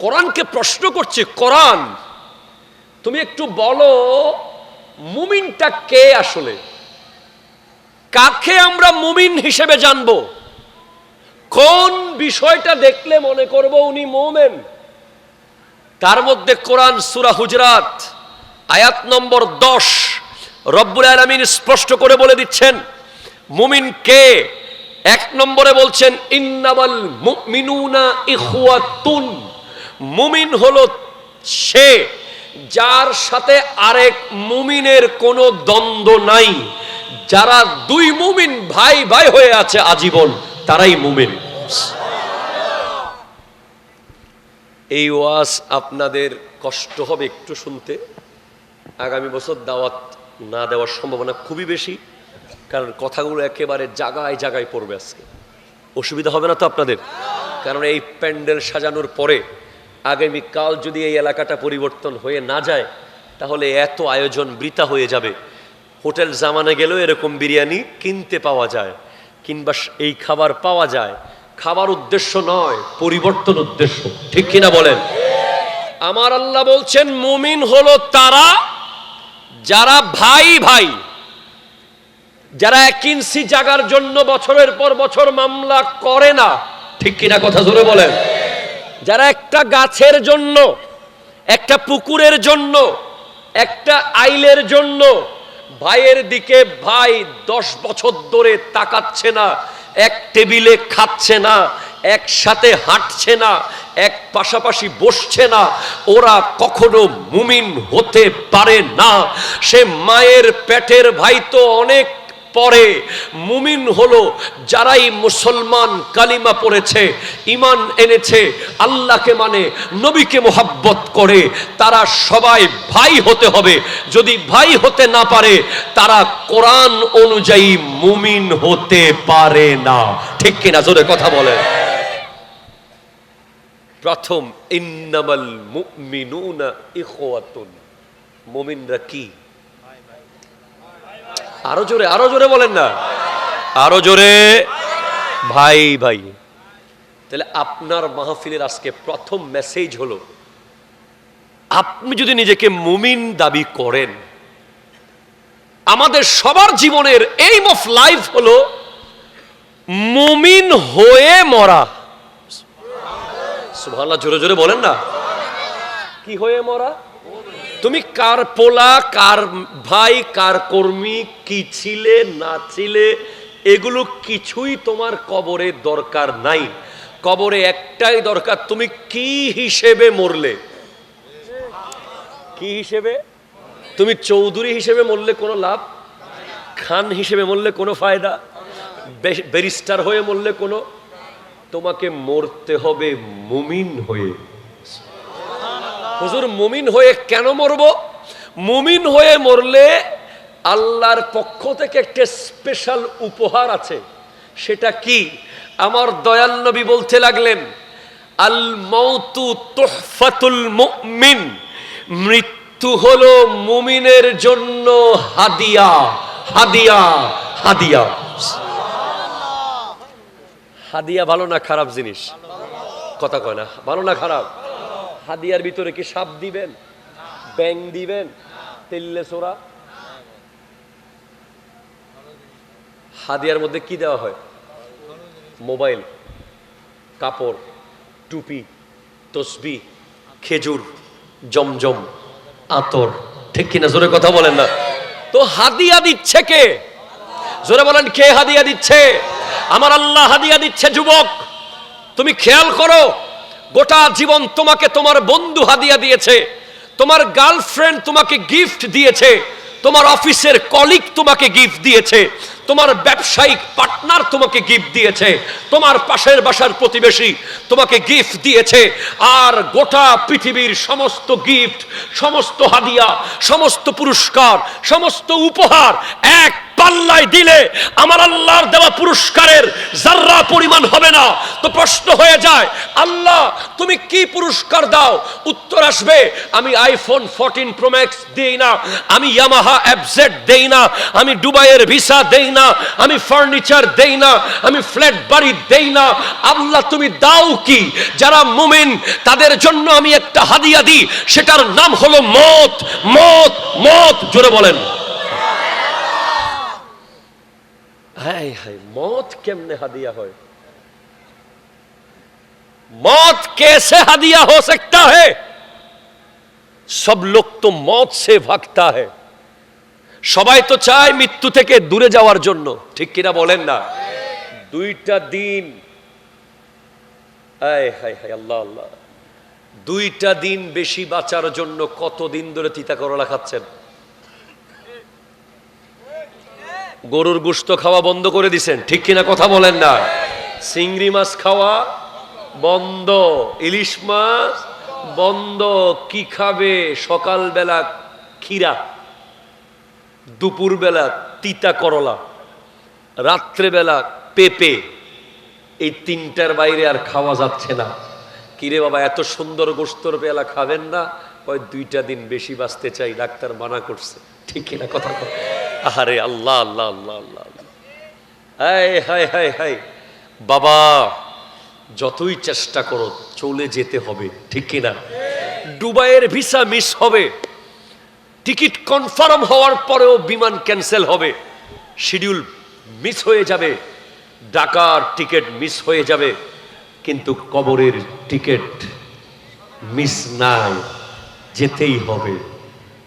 কোরআনকে প্রশ্ন করছে, কোরআন, তুমি একটু বলো, মুমিনটা কে আসলে? কাকে আমরা মুমিন হিসেবে জানব? কোন বিষয়টা দেখলে মনে করব উনি মোমেন? তার মধ্যে কোরআন সুরা হুজরাত, আয়াত নম্বর দশ, রব্বুল আলমিন স্পষ্ট করে বলে দিচ্ছেন, মুমিন কে? এক নম্বরে বলছেন, ইন্নামাল মুমিনুনা ইখওয়াতুন। মুমিন হলো সে যার সাথে আরেক মুমিনের কোনো দ্বন্দ্ব নাই। যারা দুই মুমিন ভাই ভাই হয়ে আছে আজীবন, তারাই মুমিন। এই ওয়াজ আপনাদের কষ্ট হবে একটু শুনতে। আগামী বছর দাওয়াত না দেওয়ার সম্ভাবনা খুবই বেশি, কারণ কথাগুলো একেবারে জায়গায় জায়গায় পড়বে আজকে। অসুবিধা হবে না তো আপনাদের? কারণ এই প্যান্ডেল সাজানোর পরে আগামীকাল যদি এই এলাকাটা পরিবর্তন হয়ে না যায়, তাহলে এত আয়োজন বৃথা হয়ে যাবে। হোটেল জামানে গেলেও এরকম বিরিয়ানি কিনতে পাওয়া যায়, কিংবা এই খাবার পাওয়া যায়। খাবার উদ্দেশ্য নয়, পরিবর্তন উদ্দেশ্য। ঠিক কিনা বলেন? আমার আল্লাহ বলছেন, মুমিন হলো তারা, যারা ভাই ভাই, যারা এক জাগার জন্য বছরের পর বছর মামলা করে না। ঠিক কিনা কথা জোরে বলেন? যারা একটা গাছের জন্য, একটা পুকুরের জন্য, একটা আইলের জন্য ভাইয়ের দিকে ভাই দশ বছর ধরে তাকাচ্ছে না, এক টেবিলে খাচ্ছে না, একসাথে হাঁটছে না, এক পাশাপাশি বসছে না, ওরা কখনো মুমিন হতে পারে না। সে মায়ের পেটের ভাই তো অনেক পরে মুমিন হলো যারাই মুসলমান কালিমা পড়েছে ইমান এনেছে, আল্লাহকে মানে নবীকে মোহাব্বত করে, তারা সবাই ভাই হতে হবে। যদি ভাই হতে না পারে, তারা কোরআন অনুযায়ী মুমিন হতে পারে না। ঠিক কিনা জোরে কথা বলে প্রথম, ইন্নামাল মুমিনুনা ইখওয়াতুন। মুমিনরা কি? আরও জোরে আরও জোরে বলেন না। আরও জোরে। ভাই ভাই। তাহলে আপনার মাহফিলের আজকে প্রথম মেসেজ হলো, আপনি যদি নিজেকে মুমিন দাবি করেন, আমাদের সবার জীবনের এইম অফ লাইফ হলো মুমিন হয়ে মরা। সুবহানাল্লাহ, জোরে জোরে বলেন না। কি হয়ে মরা? তুমি কার পোলা, কার ভাই, কার কর্মী, কি ছিলে, না ছিলে, এগুলো কিছুই তোমার কবরে দরকার নাই। কবরে একটাই দরকার, তুমি কি হিসেবে মরলে? কি হিসেবে? তুমি চৌধুরী হিসেবে মরলে কোনো লাভ? খান হিসেবে মরলে কোনো ফায়দা? ব্যারিস্টার হয়ে মরলে কোনো? তোমাকে মরতে হবে মুমিন হয়ে। হুজুর, মুমিন হয়ে কেন মরব? মুমিন হয়ে মরলে আল্লাহর পক্ষ থেকে একটা স্পেশাল উপহার আছে। সেটা কি? আমার দয়াল নবী বলতে লাগলেন, আল মৌতু তোহফাতুল মুমিন, মৃত্যু হলো মুমিনের জন্য হাদিয়া হাদিয়া হাদিয়া। হাদিয়া ভালো না খারাপ জিনিস? কথা কয় না, ভালো না খারাপ? হাদিয়ার ভিতরে কি সাপ দিবেন? ব্যাং দিবেন? তেল্লে সোরা হাদিয়ার মধ্যে কি দেওয়া হয়? মোবাইল, কাপড়, টুপি, তসবি, খেজুর, জমজম, আতর। ঠিক কিনা? জোরে কথা বলেন না। তো হাদিয়া দিচ্ছে কে? জোরে বলেন, কে হাদিয়া দিচ্ছে? আমার আল্লাহ হাদিয়া দিচ্ছে, যুবক। তুমি খেয়াল করো গোটা জীবন তোমাকে তোমার বন্ধু হাদিয়া দিয়েছে, তোমার গার্লফ্রেন্ড তোমাকে গিফট দিয়েছে, তোমার অফিসের কলিগ তোমাকে গিফট দিয়েছে। তোমার ব্যবসায়িক পার্টনার তোমাকে গিফট দিয়েছে, তোমার পাশের বাসার প্রতিবেশী তোমাকে গিফট দিয়েছে, আর গোটা পৃথিবীর সমস্ত গিফট সমস্ত হাদিয়া, সমস্ত পুরস্কার, সমস্ত উপহার এক পাল্লায় দিলে আমার আল্লাহর দেওয়া পুরস্কারের জাররা পরিমাণ হবে না। তো প্রশ্ন হয়ে যায়, আল্লাহ, তুমি কি পুরস্কার দাও? উত্তর আসবে, আমি আইফোন ফোরটিন প্রোম্যাক্স দেই না, আমি ইয়ামাহা অ্যাবজেট দেই না, আমি দুবাইয়ের ভিসা দেই আমি ফার্নিচার দেই না আমি ফ্ল্যাট বাড়ি দেই না আল্লাহ তুমি দাও কি যারা মুমিন তাদের জন্য আমি একটা হাদিয়া দিই সেটার নাম হলো মত মত মত জোরে বলেন হায় হায় মত কেমনে হাদিয়া হয় मौत कैसे हदिया हो सकता है सब लोग तो मौत से भागता है সবাই তো চায় মৃত্যু থেকে দূরে যাওয়ার জন্য। ঠিক কিনা বলেন না? দুইটা দিন। আল্লাহ আল্লাহ। দুইটা দিন বেশি বাঁচার জন্য কত দিন ধরে তিতা করলা খাচ্ছেন? গরুর গুস্ত খাওয়া বন্ধ করে দিছেন। ঠিক কিনা কথা বলেন না? চিংড়ি মাছ খাওয়া বন্ধ। ইলিশ মাছ বন্ধ। কি খাবে সকালবেলা ক্ষীরা? দুপুরবেলা তিতা করলা, রাত্রেবেলা পেঁপে, এই তিনটার বাইরে আর খাওয়া যাচ্ছে না। কিরে বাবা, এত সুন্দর গোস্তর পেলা খাবেন না? ওই দুইটা দিন বেশি বাঁচতে চাই, ডাক্তার মানা করছে। ঠিক কিনা কথা আহারে আল্লাহ আল্লাহ আল্লাহ আল্লাহ। হায় হায় হায় হায়। বাবা, যতই চেষ্টা করো, চলে যেতে হবে, ঠিক কিনা? ডুবাইয়ের ভিসা মিস হবে। টিকিট কনফার্ম হওয়ার পরেও বিমান ক্যান্সেল হবে। শিডিউল মিস হয়ে যাবে ঢাকার টিকিট মিস হয়ে যাবে কিন্তু কবরের টিকিট মিস নাই। যেতেই হবে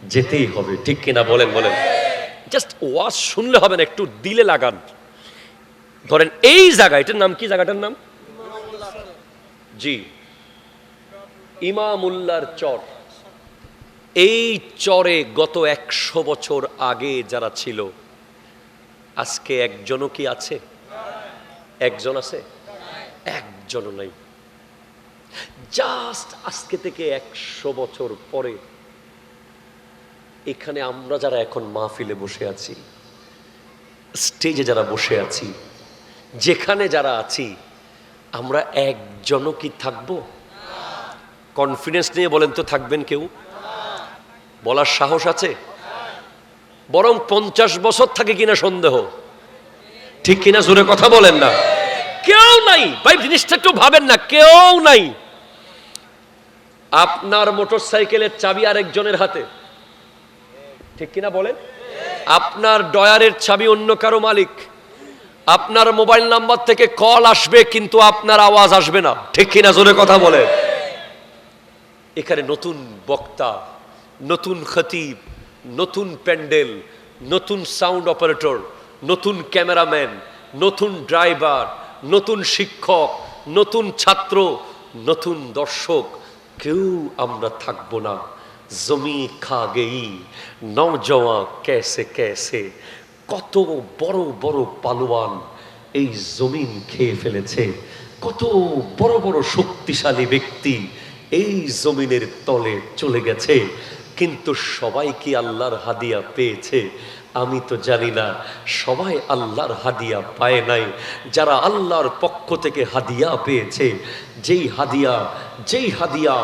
যেতেই হবে। ঠিক কিনা বলেন বলেন। জাস্ট ওয়াজ শুনলে হবে না একটু দিলে লাগান। ধরেন এই জায়গা এটার নাম কি জায়গাটার নাম? জি। ইমামুল্লার চর। এই চরে গত একশো বছর আগে যারা ছিল, আজকে একজনও কি আছে? একজন আছে? একজনও নাই। জাস্ট আজকে থেকে একশো বছর পরে, এখানে আমরা যারা এখন মাহফিলে বসে আছি, স্টেজে যারা বসে আছি, যেখানে যারা আছি, আমরা একজনও কি থাকব? কনফিডেন্স নিয়ে বলেন তো, থাকবেন কেউ? বলার সাহস আছে? বরং পঞ্চাশ বছর থাকে কিনা সন্দেহ। ঠিক কিনা জোরে কথা বলেন না। কেউ নাই। ভাই, জিনিসটা একটু ভাবেন না, কেউ নাই। আপনার মোটর সাইকেলের চাবি আরেকজনের হাতে। ঠিক কিনা বলেন? আপনার ডয়ারের চাবি অন্য কারও মালিক। আপনার মোবাইল নাম্বার থেকে কল আসবে, কিন্তু আপনার আওয়াজ আসবে না। ঠিক কিনা জোরে কথা বলে এখানে নতুন বক্তা নতুন খতিব, নতুন প্যান্ডেল, নতুন সাউন্ড অপারেটর, নতুন ক্যামেরাম্যান, নতুন ড্রাইভার, নতুন শিক্ষক, নতুন ছাত্র, নতুন দর্শক। কেউ আমরা থাকব না। জমি খা গেই নওজওয়া ক্যাসে ক্যাসে কত বড় বড় পালোয়ান এই জমিন খেয়ে ফেলেছে। কত বড় বড় শক্তিশালী ব্যক্তি এই জমিনের তলে চলে গেছে। কিন্তু সবাই কি আল্লাহর হাদিয়া পেয়েছে? আমি তো জানি না। সবাই আল্লাহর হাদিয়া পায় নাই। যারা আল্লাহর পক্ষ থেকে হাদিয়া পেয়েছে, যেই হাদিয়া যেই হাদিয়া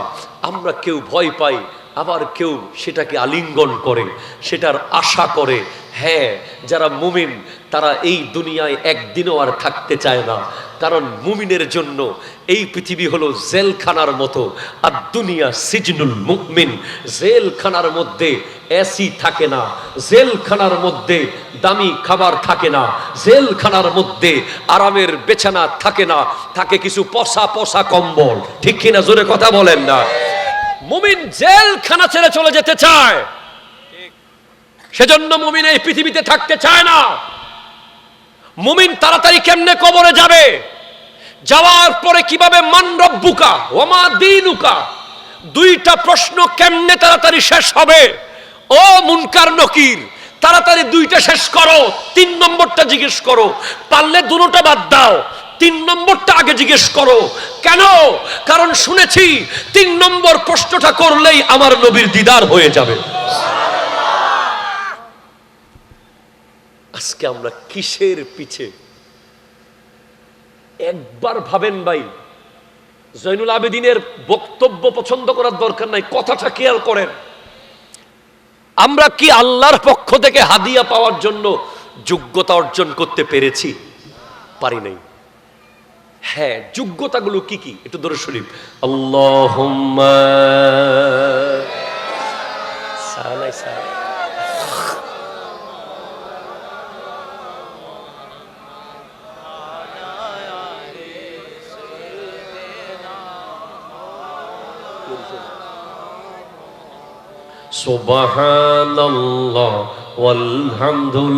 আমরা কেউ ভয় পাই, আবার কেউ সেটাকে আলিঙ্গন করে, সেটার আশা করে হ্যাঁ যারা মুমিন, তারা এই দুনিয়ায় একদিনও আর থাকতে চায় না। কারণ মুমিনের জন্য এই পৃথিবী হলো জেলখানার মতো, আর দুনিয়া সিজনুল মুকমিন জেলখানার মধ্যে এসি থাকে না, জেলখানার মধ্যে দামি খাবার থাকে না, জেলখানার মধ্যে আরামের বেছানা থাকে না, থাকে কিছু পশা পশা কম্বল। ঠিক কিনা জোরে কথা বলেন না? মুমিন জেলখানা ছেড়ে চলে যেতে চায়। সেজন্য মুমিন এই পৃথিবীতে থাকতে চায় না। মুমিন তাড়াতাড়ি কেমনে কবরে যাবে? যাওয়ার পরে কীভাবে মান রব্বুকা ওমা দিনুকা? দুইটা প্রশ্ন কেমনে তাড়াতাড়ি শেষ হবে? ও মুনকার নকির, তাড়াতাড়ি দুইটা শেষ করো, তিন নম্বরটা জিজ্ঞেস করো। পারলে দুটোটা বাদ দাও, তিন নম্বরটা আগে জিজ্ঞেস করো। কেন? কারণ শুনেছি তিন নম্বর প্রশ্নটা করলেই আমার নবীর দিদার হয়ে যাবে। আজকে আমরা কিসের পিছে? একবার ভাবেন ভাই জৈনুল আবেদিনের বক্তব্য পছন্দ করার দরকার নাই, কথাটা খেয়াল করেন। আমরা কি আল্লাহর পক্ষ থেকে হাদিয়া পাওয়ার জন্য যোগ্যতা অর্জন করতে পেরেছি? পারি নাই। হ্যাঁ যোগ্যতা গুলো কি কি? একটু ধরে শরীফ আল্লাহ সারা নাই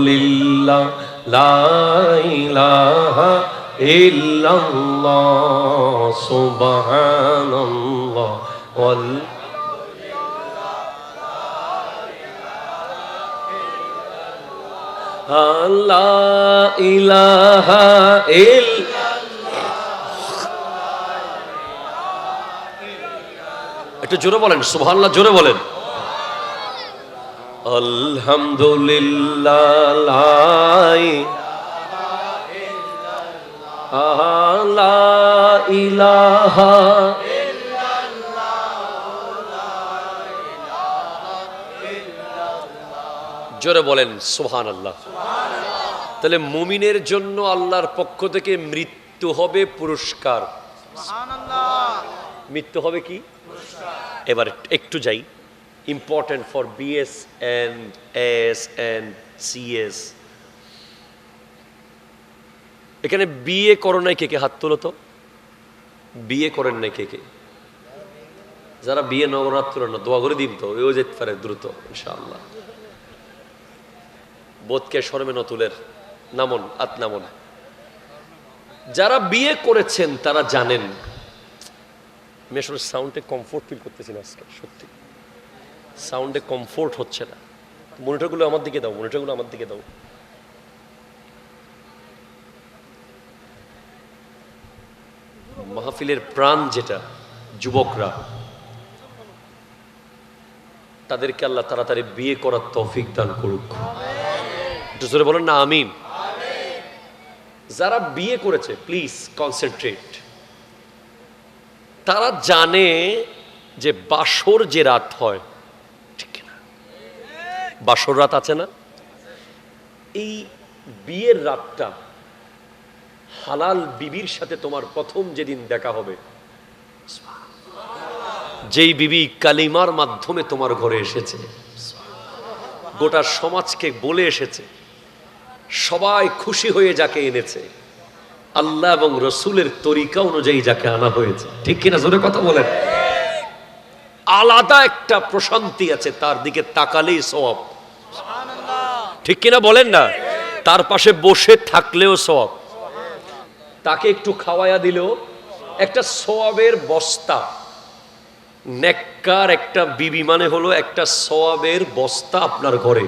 لله لا إله إلا الله سبحان الله وال لا إله إلا একটু জোরে বলেন সুবহানাল্লাহ জোরে বলেন আলহামদুলিল্লাহ ইলাহা জোরে বলেন সোহান আল্লাহ তাহলে মুমিনের জন্য আল্লাহর পক্ষ থেকে মৃত্যু হবে পুরস্কার। মৃত্যু হবে কি? এবার একটু যাই। Important for BS and AS and CS এখানে বিয়ে করো নাই কে কে? হাত তোলো তো। বিয়ে করেন নাই কে কে? যারা বিয়ে নবরাত্র না, দোয়া করে দিন তো এও যেতে পারে দ্রুত, ইনশাআল্লাহ। বোধকে শর্মে নতুলের নামন, আত নামন। যারা বিয়ে করেছেন, তারা জানেন। আমি আসলে সাউন্ডে কমফোর্ট ফিল করতেছি আজকে, সত্যি। সাউন্ডে কমফোর্ট হচ্ছে না। মনিটরগুলো আমার দিকে দাও, মনিটরগুলো আমার দিকে দাও। মাহফিলের প্রাণ যেটা, যুবকরা, তাদেরকে আল্লাহ তাড়াতাড়ি বিয়ে করার তৌফিক দান করুক। জোরে বলেন না, আমিন। যারা বিয়ে করেছে প্লিজ কনসেন্ট্রেট তারা জানে যে বাসর যে রাত হয় বাসর রাত আছে না? এই বিয়ের রাতটা হালাল বিবির সাথে তোমার প্রথম যেদিন দেখা হবে, যেই বিবি কালিমার মাধ্যমে তোমার ঘরে এসেছে, গোটা সমাজকে বলে এসেছে, সবাই খুশি হয়ে যাকে এনেছে, আল্লাহ এবং রসুলের তরিকা অনুযায়ী যাকে আনা হয়েছে। ঠিক কিনা? জোরে কথা বলেন। আলাদা একটা প্রশান্তি আছে, তার দিকে তাকালেই সব ঠিক কিনা বলেন না? তার পাশে বসে থাকলেও সব তাকে একটু খাওয়াইয়া দিলেও একটা সোয়াবের বস্তা। নেককার একটা বিবি মানে হলো একটা সোয়াবের বস্তা আপনার ঘরে।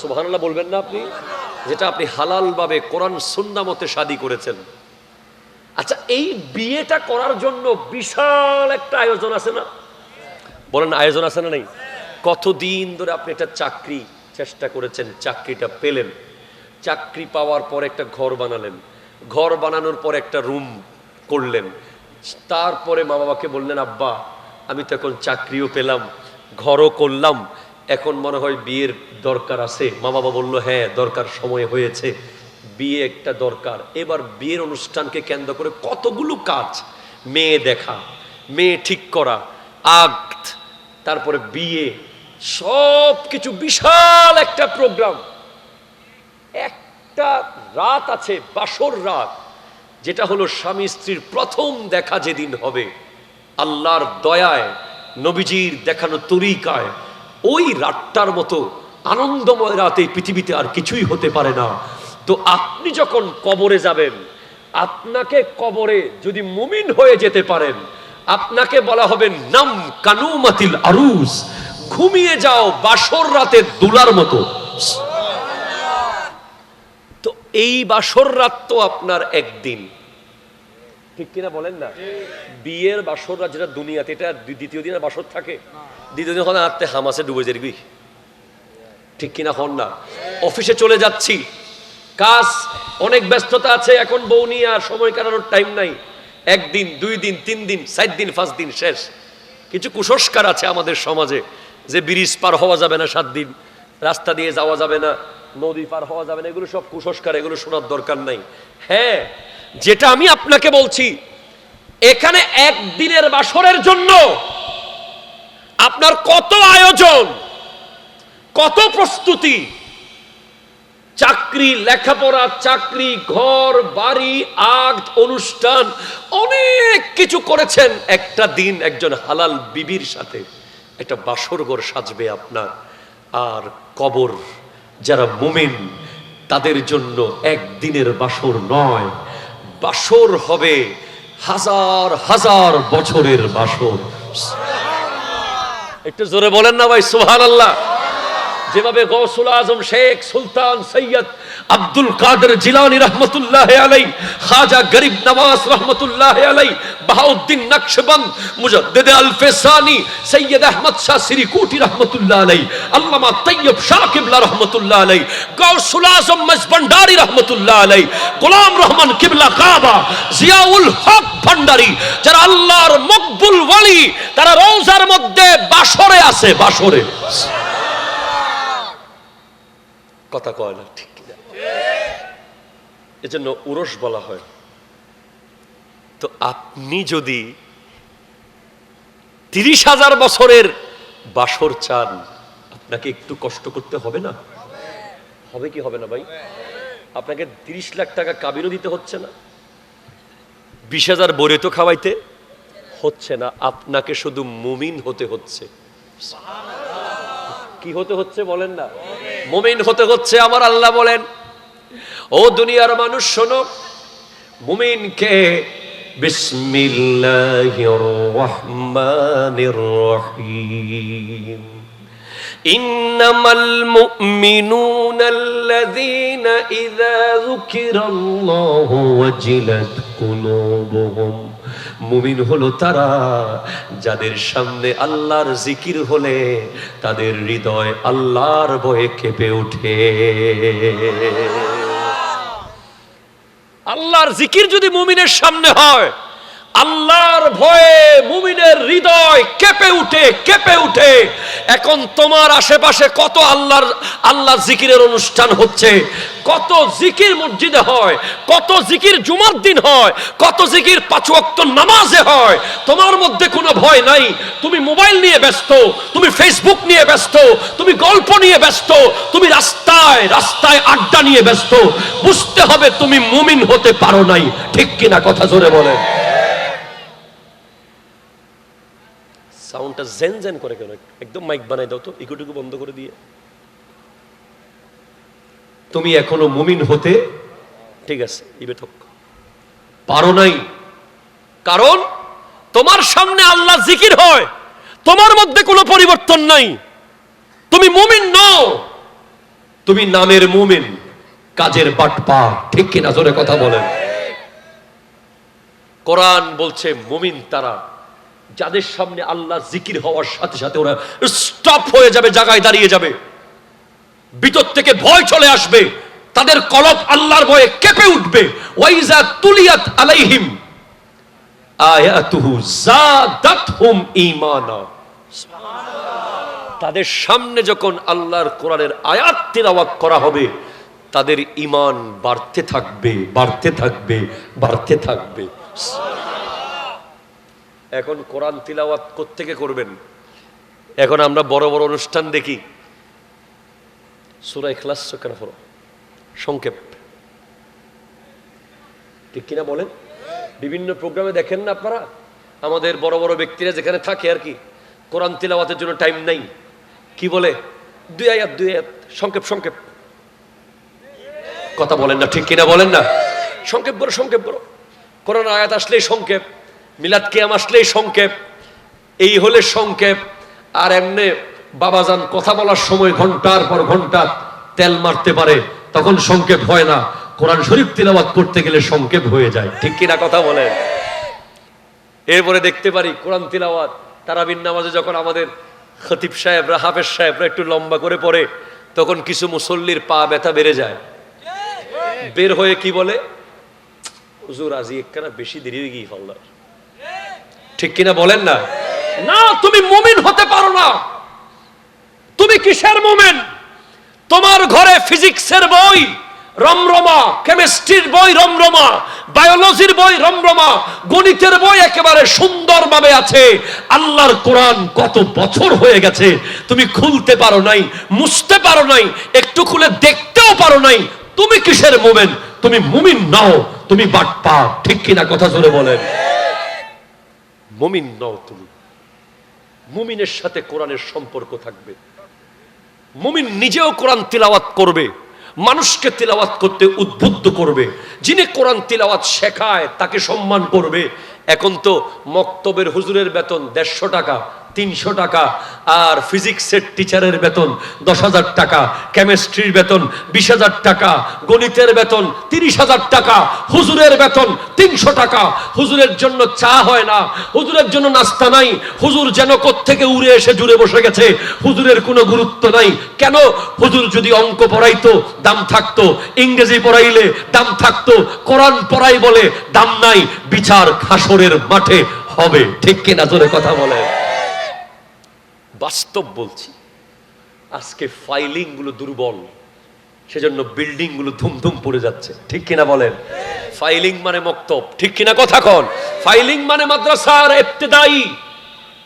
সুবহানাল্লাহ। বলবেন না আপনি? যেটা আপনি হালালভাবে কোরআন সুন্না মতে শাদি করেছেন। আচ্ছা এই বিয়েটা করার জন্য বিশাল একটা আয়োজন আছে না? বলেন আয়োজন আছে না নেই? কতদিন ধরে আপনি একটা চাকরি চেষ্টা করেছেন, চাকরিটা পেলেন। চাকরি পাওয়ার পর একটা ঘর বানালেন। ঘর বানানোর পর একটা রুম করলেন। তারপরে মা বাবাকে বললেন, আব্বা, আমি তো এখন চাকরিও পেলাম, ঘরও করলাম, এখন মনে হয় বিয়ের দরকার আছে। মা বাবা বলল হ্যাঁ দরকার সময় হয়েছে, বিয়ে একটা দরকার। এবার বিয়ের অনুষ্ঠানকে কেন্দ্র করে কতগুলো কাজ, মেয়ে দেখা, মেয়ে ঠিক করা আগ তারপরে বিয়ে সব কিছু বিশাল একটা প্রোগ্রাম। একটা রাত আছে, বাসর রাত, যেটা হলো স্বামী স্ত্রীর প্রথম দেখা যেদিন হবে। আল্লাহর দয়ায়, নবীজির দেখানো তরিকায়। ওই রাতটার মতো আনন্দময় রাত পৃথিবীতে আর কিছুই হতে পারে না। তো আপনি যখন কবরে যাবেন, আপনাকে কবরে যদি মুমিন হয়ে যেতে পারেন, আপনাকে বলা হবে নাম কানুমাতিল আরুস ঘুমিয়ে যাও বাসর রাতে দুলার মতো। তো এই বাসর রাত তো আপনার একদিন। ঠিক কিনা বলেন না? বিয়ের বাসর রাত যেটা দুনিয়াতে, এটা দ্বিতীয় দিনের বাসর থাকে। দ্বিতীয় দিন হলে আত্মে হামাসে ডুবে যাবি ঠিক কিনা হন না? অফিসে চলে যাচ্ছি। কাজ, অনেক ব্যস্ততা আছে, এখন বউ নিয়ে আর সময় কাটানোর টাইম নাই। একদিন, দুই দিন, তিন দিন, চার দিন, পাঁচ দিন শেষ। কিছু কুসংস্কার আছে আমাদের সমাজে। যে ব্রিজ পার হওয়া যাবে না সাত দিন, রাস্তা দিয়ে যাওয়া যাবে না, নদী পার হওয়া যাবে না, এগুলো সব কুসংস্কার, এগুলো শোনার দরকার নাই। হ্যাঁ যেটা আমি আপনাকে বলছি, এখানে একদিনের বাসরের জন্য আপনার কত আয়োজন, কত প্রস্তুতি, চাকরি, লেখাপড়া, চাকরি, ঘর, বাড়ি, আগ, অনুষ্ঠান, অনেক কিছু করেছেন একটা দিন একজন হালাল বিবির সাথে। একটা বাসর ঘর সাজবে আপনার। আর কবর, যারা মুমিন, তাদের জন্য একদিনের বাসর নয়। বাসর হবে হাজার হাজার বছরের বাসর। একটু জোরে বলেন না ভাই সুহান আল্লাহ যেভাবে গৌসুল আজম শেখ সুলতান সৈয়দ আব্দুল কাদের জিলানি রহমতুল্লাহ আলাই, খাজা গরিব নওয়াজ রহমতুল্লাহ আলাই, বাহাউদ্দিন নকশবন্দ মুজদ্দিদ আল ফেসানি সৈয়দ আহমদ শাহ সিরিকুটি রহমতুল্লাহ আলাই, আল্লামা তৈয়ব শাহ রহমতুল্লাহ আলাই গৌসুল আজম মজবন্ডারি রহমতুল্লাহ আলাই, গোলাম রহমান কিবলা কাবা, জিয়াউল হক ভান্ডারি, যারা আল্লাহর মকবুল ওয়ালি, তারা রওজার মধ্যে বাসরে আছে, বাসরে। কথা কয় না ঠিক। এজন্য উরস বলা হয়। তো আপনি যদি তিরিশ হাজার বছরের বাসর চান, আপনাকে একটু কষ্ট করতে হবে না? হবে কি হবে না ভাই? আপনাকে তিরিশ লাখ টাকা কাবিরও দিতে হচ্ছে না। বিশ হাজার বরে তো খাওয়াইতে হচ্ছে না, আপনাকে শুধু মুমিন হতে হচ্ছে। কি হতে হচ্ছে বলেন না? মুমিন হতে হচ্ছে, আমার আল্লাহ বলেন। ও দুনিয়ার মানুষ শোনো মুমিনকে বিসমিল্লাহির রহমানির রহিম إنما المؤمنون الذين إذا ذكر الله وجلت قلوبهم মুমিন হলো তারা যাদের সামনে আল্লাহর জিকির হলে তাদের হৃদয় আল্লাহর ভয়ে কেঁপে ওঠে আল্লাহর জিকির যদি মুমিনের সামনে হয় আল্লাহর ভয়ে মুমিনের হৃদয় কেঁপে উঠে কেঁপে উঠে। এখন তোমার আশেপাশে কত আল্লাহর আল্লাহর জিকিরের অনুষ্ঠান হচ্ছে? কত জিকির মসজিদে হয়? কত জিকির জুমার দিন হয়? কত জিকির পাঁচ ওয়াক্ত নামাজে হয়? তোমার মধ্যে কোনো ভয় নাই? তুমি মোবাইল নিয়ে ব্যস্ত, তুমি ফেসবুক নিয়ে ব্যস্ত, তুমি গল্প নিয়ে ব্যস্ত, তুমি রাস্তায় রাস্তায় আড্ডা নিয়ে ব্যস্ত। বুঝতে হবে তুমি মুমিন হতে পারো নাই। ঠিক কিনা কথা জোরে বলে সাউন্ডটা জেন জেন করে কেন? একদম মাইক বানাই দাও তো ইকুটুকু বন্ধ করে দিয়ে। তুমি এখনও মুমিন হতে ঠিক আছে ইবে থক। পারো নাই। কারণ তোমার সামনে আল্লাহ জিকির হয় তোমার মধ্যে কোনো পরিবর্তন নাই। তুমি মুমিন নও। তুমি নামের মুমিন কাজের বাটপা ঠিক কিনা জোরে কথা বলেন। কোরআন বলছে মুমিন তারা। যাদের সামনে আল্লাহ জিকির হওয়ার সাথে সাথে ওরা স্টপ হয়ে যাবে, জায়গায় দাঁড়িয়ে যাবে। ভিতর থেকে ভয় চলে আসবে। তাদের কলব আল্লাহর ভয়ে কেঁপে উঠবে। ওয়াইজা তুলিয়াত আলাইহিম আয়াতুহু জাদাতহুম ঈমানা। তাদের সামনে যখন আল্লাহর কোরআনের আয়াত তিলাওয়াত করা হবে, তাদের ইমান বাড়তে থাকবে বাড়তে থাকবে বাড়তে থাকবে। এখন কোরআন তিলাওয়াত কোত্থেকে করবেন? এখন আমরা বড় বড় অনুষ্ঠান দেখি। সুরাই ক্লাস কেন পড়ো? সংক্ষেপ। ঠিক কিনা বলেন? বিভিন্ন প্রোগ্রামে দেখেন না আপনারা? আমাদের বড় বড় ব্যক্তিরা যেখানে থাকে আর কি, কোরআন তিলাওয়াতের জন্য টাইম নাই। কি বলে? দুই আয়াত দুই আয়াত। সংক্ষেপ সংক্ষেপ। কথা বলেন না, ঠিক কিনা বলেন না? সংক্ষেপ বড় সংক্ষেপ বড় কোরআন আয়াত আসলেই সংক্ষেপ। মিলাদ কেয়াম আসলেই সংক্ষেপ। এই হলে সংক্ষেপ। আর এমনি বাবাজান কথা বলার সময় ঘণ্টার পর ঘণ্টা তেল মারতে পারে, তখন সংক্ষেপ হয় না। কোরআন শরীফ তিলাবাত করতে গেলে সংক্ষেপ হয়ে যায়। ঠিক কিনা কথা বলেন? এরপরে দেখতে পারি কোরআন তিলাওয়াত তারাবিন নামাজে যখন আমাদের খতিব সাহেবরা, হাফেজ সাহেবরা একটু লম্বা করে পড়ে, তখন কিছু মুসল্লির পা ব্যথা বেড়ে যায়। বের হয়ে কি বলে? হুজুর, আজি একখানা বেশি দেরি হয়ে গিয়ে ফল্লার ঠিক কিনা বলেন না? না, তুমি মুমিন হতে পারো না। তুমি কিসের মুমিন? তোমার ঘরে ফিজিক্সের বই, রমরমা, কেমিস্ট্রির বই, রমরমা, বায়োলজির বই, রমরমা, গণিতের বই একেবারে সুন্দরভাবে আছে। আল্লাহর কোরআন কত বছর হয়ে গেছে, তুমি খুলতে পারো নাই, মুছতে পারো নাই, একটু খুলে দেখতেও পারো নাই। তুমি কিসের মোমেন? তুমি মুমিন নাও তুমি বাটপা ঠিক কিনা কথা জোরে বলেন। মুমিন নও তুমি। মুমিনের সাথে কোরআনের সম্পর্ক থাকবে। মুমিন নিজেও কোরআন তিলাওয়াত করবে, মানুষকে তিলাওয়াত করতে উদ্বুদ্ধ করবে। যিনি কোরআন তিলাওয়াত শেখায়, তাকে সম্মান করবে। এখন তো মক্তবের হুজুরের বেতন দেড়শো টাকা তিনশো টাকা আর ফিজিক্সের টিচারের বেতন দশ হাজার টাকা কেমিস্ট্রির বেতন বিশ হাজার টাকা, গণিতের বেতন তিরিশ হাজার টাকা, হুজুরের বেতন তিনশো টাকা। হুজুরের জন্য চা হয় না, হুজুরের জন্য নাস্তা নাই, হুজুর যেন থেকে উড়ে এসে জুড়ে বসে গেছে, হুজুরের কোনো গুরুত্ব নাই। কেন? হুজুর যদি অঙ্ক পড়াইতো, দাম থাকতো, ইংরেজি পড়াইলে দাম থাকতো, কোরআন পড়াই বলে দাম নাই, বিচার খাসরের মাঠে হবে। ঠিক কিনা জোরে কথা বলে বাস্তব বলছি। আজকে ফাইলিংগুলো দুর্বল, সেজন্য বিল্ডিংগুলো ধুমধুম পড়ে যাচ্ছে। ঠিক কিনা বলেন? ফাইলিং মানে মক্তব, ঠিক কিনা কথা কন? ফাইলিং মানে মাদ্রাসার ইবতেদায়ী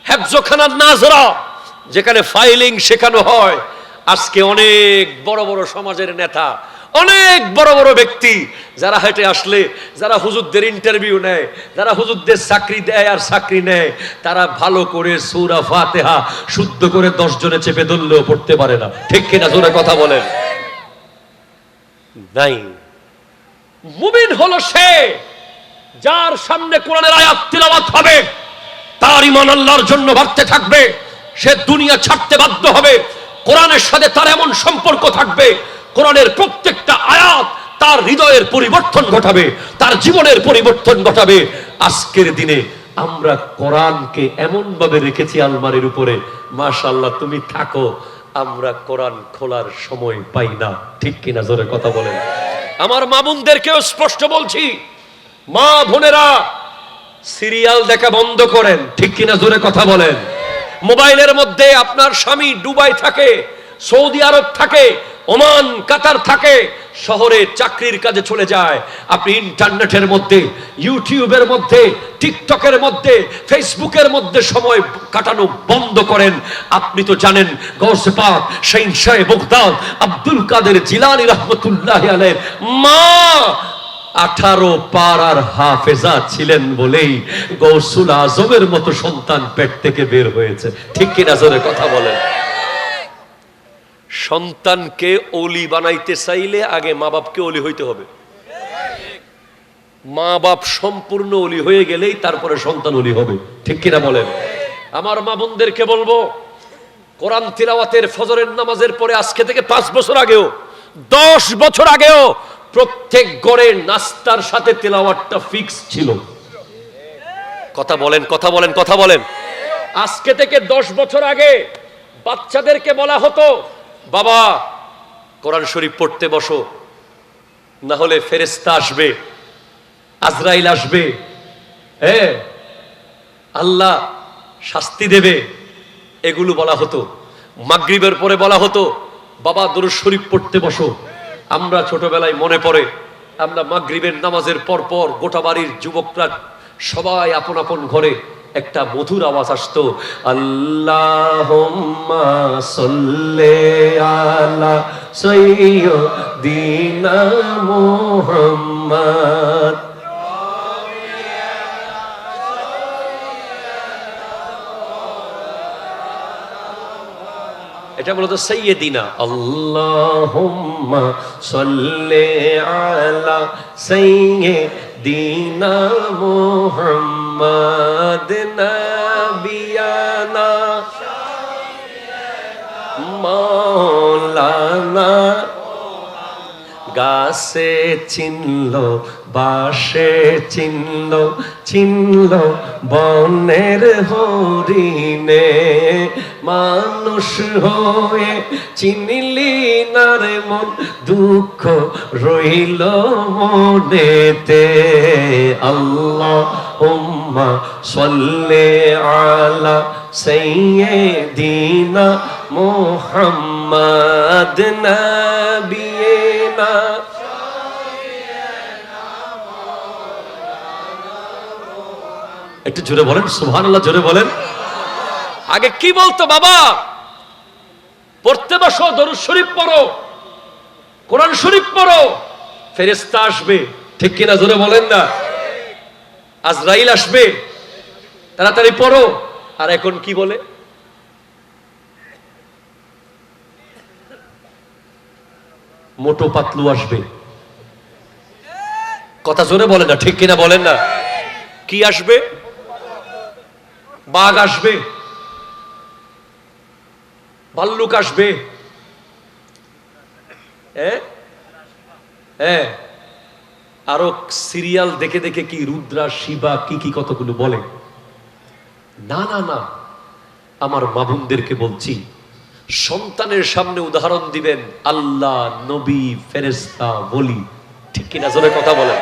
হেফজখানার নাজরা, যেখানে ফাইলিং শেখানো হয়। আজকে অনেক বড় বড় সমাজের নেতা অনেক বড় বড় ব্যক্তি যারা হেঁটে আসলে, যারা হুজুরদের ইন্টারভিউ নেয়, যারা হুজুরদের চাকরি দেয় আর চাকরি নেয়, তারা ভালো করে সুরা ফাতেহা শুদ্ধ করে দশ জনে চেপে ধরলেও পড়তে পারে না। ঠিক কিনা জোরে কথা বলেন? নাই। মুমিন হলো সে যার সামনে কোরআনের আয়াত তিলাওয়াত হবে, তার ইমান আল্লাহর জন্য বাড়তে থাকবে, সে দুনিয়া ছাড়তে বাধ্য হবে, কোরআনের সাথে তার এমন সম্পর্ক থাকবে কোরআনের প্রত্যেকটা আয়াত তার হৃদয়ের পরিবর্তন ঘটাবে, তার জীবনের পরিবর্তন ঘটাবে। আজকের দিনে আমরা কোরআনকে এমন ভাবে রেখেছি আলমারির উপরে, মাশাআল্লাহ তুমি থাকো, আমরা কোরআন খোলার সময় পাই না। ঠিক কিনা জোরে কথা বলেন। আমার মা বোনদেরকেও স্পষ্ট বলছি, মা বোনেরা, সিরিয়াল দেখা বন্ধ করেন। ঠিক কিনা জোরে কথা বলেন। মোবাইলের মধ্যে আপনার স্বামী ডুবাই থাকে সৌদি আরব থাকে, ওমান, কাতার থাকে, শহরে চাকরির কাজে চলে যায়। আপনি ইন্টারনেটের মধ্যে, ইউটিউবের মধ্যে, টিকটকের মধ্যে, ফেসবুকের মধ্যে সময় কাটানো বন্ধ করেন। আপনি তো জানেন গৌসে পাক, শাইন শাহে আব্দুল কাদের জিলানি রহমতুল্লাহ আলের মা আঠারো পাড়ার হাফেজা ছিলেন বলেই গৌসুল আজমের মতো সন্তান পেট থেকে বের হয়েছে। ঠিক কিনা জোরে কথা বলেন। সন্তানকে অলি বানাইতে চাইলে আগে মা বাপকে অলি হইতে হবে। মা বাপ সম্পূর্ণ অলি হয়ে গেলেই তারপরে সন্তান অলি হবে। ঠিক কিনা বলেন? আমার মা বোনদেরকে বলব, কোরআন তিলাওয়াতের ফজরের নামাজের পরে আজকে থেকে পাঁচ বছর আগেও, দশ বছর আগেও প্রত্যেক গড়ে নাস্তার সাথে তেলাওয়াতটা ফিক্স ছিল। কথা বলেন কথা বলেন কথা বলেন। আজকে থেকে দশ বছর আগে বাচ্চাদেরকে বলা হতো বাবা, কোরআন শরীফ পড়তে বসো। না হলে ফেরেস্তা আসবে, আজরাইল আসবে হ্যাঁ আল্লাহ শাস্তি দেবে, এগুলো বলা হতো। মাগরিবের পরে বলা হতো, বাবা, দরুদ শরীফ পড়তে বসো। আমরা ছোটবেলায় মনে পড়ে, আমরা মাগরিবের নামাজের পর পর গোটা বাড়ির যুবকরা সবাই আপন আপন ঘরে একটা মধুর আওয়াজ আসতো আল্লাহ সল্লে আলা সৈয়দিনা মুহাম্মদ। এটা মূলত সৈয়দিনা আল্লাহুম্মা সাল্লি আলা সাইয়্যিদিনা মুহাম্মাদ। নাবিয়ানা মাওলানা গাছে চিনল বাসে চিনল চিনল বনের হরিণে। মানুষ হয়ে চিনলি না রে মন, দুঃখ রইল মনেতে। আল্লাহ উম্মা সল্লে আলা সাইয়্যিদিনা মোহাম্মদ নবিয়েনা একটু জোরে বলেন, সুবহানাল্লাহ, জোরে বলেন। আগে কি বলতো বাবা? পড়তে বসো, দরুদ শরীফ পড়ো, কোরআন শরীফ পড়ো ফেরেস্তা আসবে। ঠিক কিনা জোরে বলেন না? আজরাইল আসবে, তাড়াতাড়ি পড়ো। আর এখন কি বলে? মোটো পাতলু আসবে। কথা জোরে বলেন না, ঠিক কিনা বলেন না? কি আসবে? বাঘ আসবে। ভাল্লুক আসবে। হ্যাঁ? হ্যাঁ। আরও সিরিয়াল দেখে দেখে কি রুদ্রা, শিবা, কি কি কতগুলো বলে? না না না। আমার মাবুনদেরকে বলছি, সন্তানের সামনে উদাহরণ দিবেন আল্লাহ, নবী ফেরেস্তা বলি ঠিক কিনা জোরে কথা বলেন?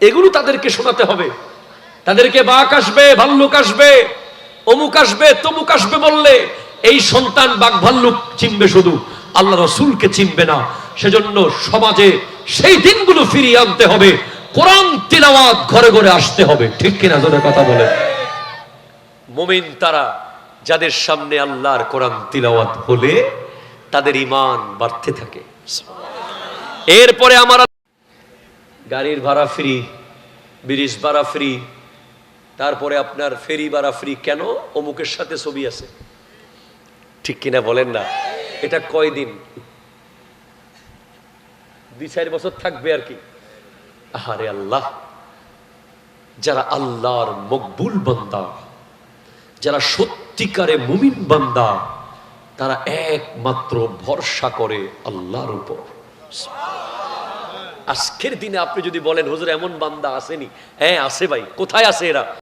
এগুলো তাদেরকে শোনাতে হবে। তাদেরকে বাঘ আসবে, ভাল্লুক আসবে, অমুক আসবে, তমুক আসবে বললে, এই সন্তান বাঘ ভাল্লুক চিনবে শুধু। আল্লাহ রসুলকে চিনবে না। সেজন্য সমাজে সেই দিনগুলো ফিরিয়ে আনতে হবে। কোরআন তিলাওয়াত ঘরে ঘরে আসতে হবে। ঠিক কিনা জোরে কথা বলেন মুমিন তারা যাদের সামনে আল্লাহর কোরআন তিলাওয়াত হলে তাদের ইমান বাড়তে থাকে। এরপরে আমার গাড়ির ভাড়া ফ্রি, ব্রিজ ভাড়া ফ্রি, তারপরে আপনার ফেরি ভাড়া ফ্রি কেন? অমুকের সাথে ছবি আছে। ঠিক কিনা বলেন না? এটা কয়দিন? দুই চার বছর থাকবে আর কি। আহারে আল্লাহ, যারা আল্লাহর মকবুল বান্দা, যারা সত্যিকারে মুমিন বান্দা, তারা একমাত্র ভরসা করে আল্লাহর উপর। আজকের দিনে আপনি যদি বলেন, হুজুর, এমন বান্দা আসেনি। হ্যাঁ আছে ভাই। কোথায় আছে এরা?